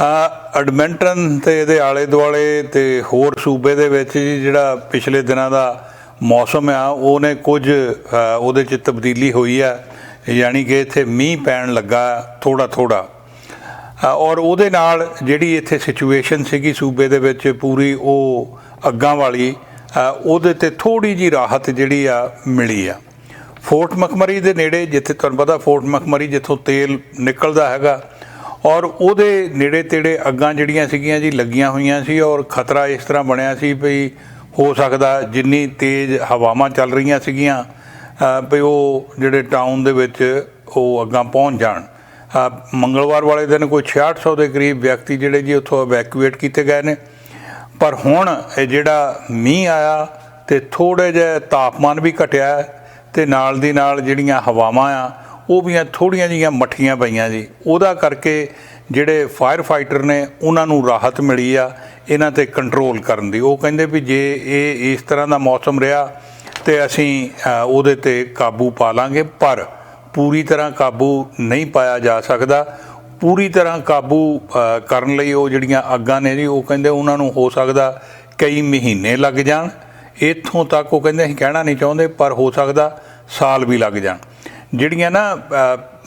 Edmonton ਤੇ ਇਹਦੇ ਆਲੇ ਦੁਆਲੇ ਤੇ ਹੋਰ ਸੂਬੇ ਦੇ ਵਿੱਚ ਜਿਹੜਾ ਪਿਛਲੇ ਦਿਨਾਂ ਦਾ ਮੌਸਮ ਆ, ਉਹਨੇ ਕੁਝ ਉਹਦੇ ਚ ਤਬਦੀਲੀ ਹੋਈ ਆ। ਯਾਨੀ ਕਿ ਇੱਥੇ ਮੀਂਹ ਪੈਣ ਲੱਗਾ ਥੋੜਾ ਥੋੜਾ ਔਰ ਉਹਦੇ ਨਾਲ ਜਿਹੜੀ ਇੱਥੇ ਸਿਚੁਏਸ਼ਨ ਸੀਗੀ ਸੂਬੇ ਦੇ ਵਿੱਚ ਪੂਰੀ ਉਹ ਅੱਗਾਂ ਵਾਲੀ ਉਹਦੇ ਤੇ ਥੋੜੀ ਜੀ ਰਾਹਤ ਜਿਹੜੀ ਆ ਮਿਲੀ ਆ। ਫੋਰਟ ਮਕਮਰੀ ਦੇ ਨੇੜੇ, ਜਿੱਥੇ ਤੁਹਾਨੂੰ ਪਤਾ ਫੋਰਟ ਮਕਮਰੀ ਜਿੱਥੋਂ ਤੇਲ ਨਿਕਲਦਾ ਹੈਗਾ ਔਰ ਉਹਦੇ ਨੇੜੇ ਤੇੜੇ ਅੱਗਾਂ ਜਿਹੜੀਆਂ ਸੀਗੀਆਂ ਜੀ ਲੱਗੀਆਂ ਹੋਈਆਂ ਸੀ ਔਰ ਖਤਰਾ ਇਸ ਤਰ੍ਹਾਂ ਬਣਿਆ ਸੀ ਵੀ ਹੋ ਸਕਦਾ ਜਿੰਨੀ ਤੇਜ਼ ਹਵਾਵਾਂ ਚੱਲ ਰਹੀਆਂ ਸੀਗੀਆਂ ਵੀ ਉਹ ਜਿਹੜੇ ਟਾਊਨ ਦੇ ਵਿੱਚ ਉਹ ਅੱਗਾਂ ਪਹੁੰਚ ਜਾਣ। ਮੰਗਲਵਾਰ ਵਾਲੇ ਦਿਨ ਕੋਈ 6600 ਦੇ ਕਰੀਬ ਵਿਅਕਤੀ ਜਿਹੜੇ ਜੀ ਉੱਥੋਂ ਇਵੈਕੂਏਟ ਕੀਤੇ ਗਏ ਨੇ। ਪਰ ਹੁਣ ਇਹ ਜਿਹੜਾ ਮੀਂਹ ਆਇਆ ਤੇ ਥੋੜੇ ਜਿਹਾ ਤਾਪਮਾਨ ਵੀ ਘਟਿਆ ਹੈ ਤੇ ਨਾਲ ਦੀ ਨਾਲ ਜਿਹੜੀਆਂ ਹਵਾਵਾਂ ਆ ਉਹ ਵੀ ਥੋੜੀਆਂ ਜੀਆਂ ਮੱਠੀਆਂ ਪਈਆਂ ਜੀ। ਉਹਦਾ ਕਰਕੇ ਜਿਹੜੇ ਫਾਇਰ ਫਾਈਟਰ ਨੇ, ਉਹਨਾਂ ਨੂੰ ਰਾਹਤ ਮਿਲੀ ਆ, ਇਹਨਾਂ ਤੇ ਕੰਟਰੋਲ ਕਰਨ ਦੀ। ਉਹ ਕਹਿੰਦੇ ਵੀ ਜੇ ਇਹ ਇਸ ਤਰ੍ਹਾਂ ਦਾ ਮੌਸਮ ਰਿਹਾ ਤੇ ਅਸੀਂ ਉਹਦੇ ਤੇ ਕਾਬੂ ਪਾ ਲਾਂਗੇ, ਪਰ ਪੂਰੀ ਤਰ੍ਹਾਂ ਕਾਬੂ ਨਹੀਂ ਪਾਇਆ ਜਾ ਸਕਦਾ। ਪੂਰੀ ਤਰ੍ਹਾਂ ਕਾਬੂ ਕਰਨ ਲਈ ਉਹ ਜਿਹੜੀਆਂ ਅੱਗਾਂ ਨੇ ਜੀ, ਉਹ ਕਹਿੰਦੇ ਉਹਨਾਂ ਨੂੰ ਹੋ ਸਕਦਾ ਕਈ ਮਹੀਨੇ ਲੱਗ ਜਾਣ। ਇੱਥੋਂ ਤੱਕ ਉਹ ਕਹਿੰਦੇ ਅਸੀਂ ਕਹਿਣਾ ਨਹੀਂ ਚਾਹੁੰਦੇ, ਪਰ ਹੋ ਸਕਦਾ ਸਾਲ ਵੀ ਲੱਗ ਜਾਣ। ਜਿਹੜੀਆਂ ਨਾ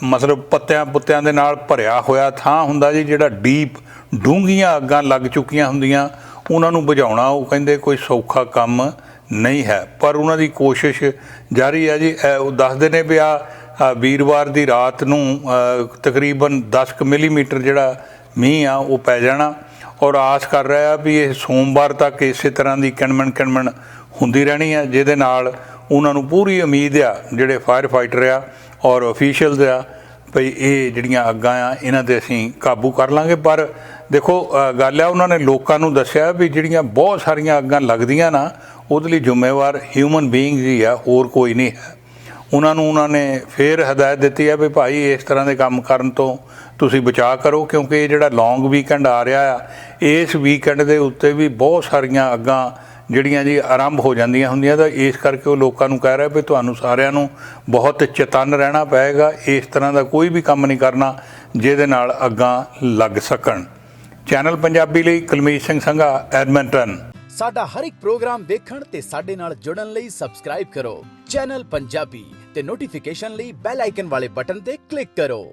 ਮਤਲਬ ਪੱਤਿਆਂ, ਪੁੱਤਿਆਂ ਦੇ ਨਾਲ ਭਰਿਆ ਹੋਇਆ ਥਾਂ ਹੁੰਦਾ ਜੀ, ਜਿਹੜਾ ਡੀਪ ਡੂੰਘੀਆਂ ਅੱਗਾਂ ਲੱਗ ਚੁੱਕੀਆਂ ਹੁੰਦੀਆਂ, ਉਹਨਾਂ ਨੂੰ ਬੁਝਾਉਣਾ, ਉਹ ਕਹਿੰਦੇ ਕੋਈ ਸੌਖਾ ਕੰਮ ਨਹੀਂ ਹੈ। ਪਰ ਉਹਨਾਂ ਦੀ ਕੋਸ਼ਿਸ਼ ਜਾਰੀ ਹੈ ਜੀ। ਉਹ ਦੱਸਦੇ ਨੇ ਵੀ ਆ ਵੀਰਵਾਰ ਦੀ ਰਾਤ ਨੂੰ ਤਕਰੀਬਨ 10 ਕੁ ਮਿਲੀਮੀਟਰ ਜਿਹੜਾ ਮੀਂਹ ਆ, ਉਹ ਪੈ ਜਾਣਾ ਔਰ ਆਸ ਕਰ ਰਿਹਾ ਵੀ ਇਹ ਸੋਮਵਾਰ ਤੱਕ ਇਸੇ ਤਰ੍ਹਾਂ ਦੀ ਕਿਣਮਣ ਕਿਣਮਣ ਹੁੰਦੀ ਰਹਿਣੀ ਆ ਜਿਹਦੇ ਨਾਲ ਉਹਨਾਂ ਨੂੰ ਪੂਰੀ ਉਮੀਦ ਆ, ਜਿਹੜੇ ਫਾਇਰ ਫਾਈਟਰ ਆ ਔਰ ਅਫੀਸ਼ੀਅਲਸ ਆ, ਭਈ ਇਹ ਜਿਹੜੀਆਂ ਅੱਗਾਂ ਆ, ਇਹਨਾਂ ਤੇ ਅਸੀਂ ਕਾਬੂ ਕਰ ਲਾਂਗੇ। ਪਰ ਦੇਖੋ ਗੱਲ ਆ, ਉਹਨਾਂ ਨੇ ਲੋਕਾਂ ਨੂੰ ਦੱਸਿਆ ਵੀ ਜਿਹੜੀਆਂ ਬਹੁਤ ਸਾਰੀਆਂ ਅੱਗਾਂ ਲੱਗਦੀਆਂ ਨਾ, ਉਹਦੇ ਲਈ ਜ਼ਿੰਮੇਵਾਰ ਹਿਊਮਨ ਬੀਇੰਗਸ ਹੀ ਆ, ਹੋਰ ਕੋਈ ਨਹੀਂ ਹੈ। ਉਹਨਾਂ ਨੂੰ ਉਹਨਾਂ ਨੇ ਫੇਰ ਹਦਾਇਤ ਦਿੱਤੀ ਆ ਵੀ ਭਾਈ ਇਸ ਤਰ੍ਹਾਂ ਦੇ ਕੰਮ ਕਰਨ ਤੋਂ ਤੁਸੀਂ ਬਚਾਅ ਕਰੋ, ਕਿਉਂਕਿ ਇਹ ਜਿਹੜਾ ਲੌਂਗ ਵੀਕਐਂਡ ਆ ਰਿਹਾ ਆ, ਇਸ ਵੀਕਐਂਡ ਦੇ ਉੱਤੇ ਵੀ ਬਹੁਤ ਸਾਰੀਆਂ ਅੱਗਾਂ ਜਿਹੜੀਆਂ ਜੀ ਆਰੰਭ ਹੋ ਜਾਂਦੀਆਂ ਹੁੰਦੀਆਂ ਤਾਂ ਇਸ ਕਰਕੇ ਉਹ ਲੋਕਾਂ ਨੂੰ ਕਹਿ ਰਿਹਾ ਵੀ ਤੁਹਾਨੂੰ ਸਾਰਿਆਂ ਨੂੰ ਬਹੁਤ ਚੇਤੰਨ ਰਹਿਣਾ ਪਏਗਾ, ਇਸ ਤਰ੍ਹਾਂ ਦਾ ਕੋਈ ਵੀ ਕੰਮ ਨਹੀਂ ਕਰਨਾ ਜਿਹਦੇ ਨਾਲ ਅੱਗਾਂ ਲੱਗ ਸਕਣ। ਚੈਨਲ ਪੰਜਾਬੀ ਲਈ ਕੁਲਮੀਤ ਸਿੰਘ ਸੰਘਾ, ਐਡਮਿੰਟਨ। ਸਾਡਾ ਹਰ ਇੱਕ ਪ੍ਰੋਗਰਾਮ ਦੇਖਣ ਤੇ ਸਾਡੇ ਨਾਲ ਜੁੜਨ ਲਈ ਸਬਸਕ੍ਰਾਈਬ ਕਰੋ। ਚੈਨਲ ਪੰਜਾਬੀ ਤੇ ਨੋਟੀਫਿਕੇਸ਼ਨ ਲਈ ਬੈਲ ਆਈਕਨ ਵਾਲੇ ਬਟਨ ਤੇ ਕਲਿੱਕ ਕਰੋ।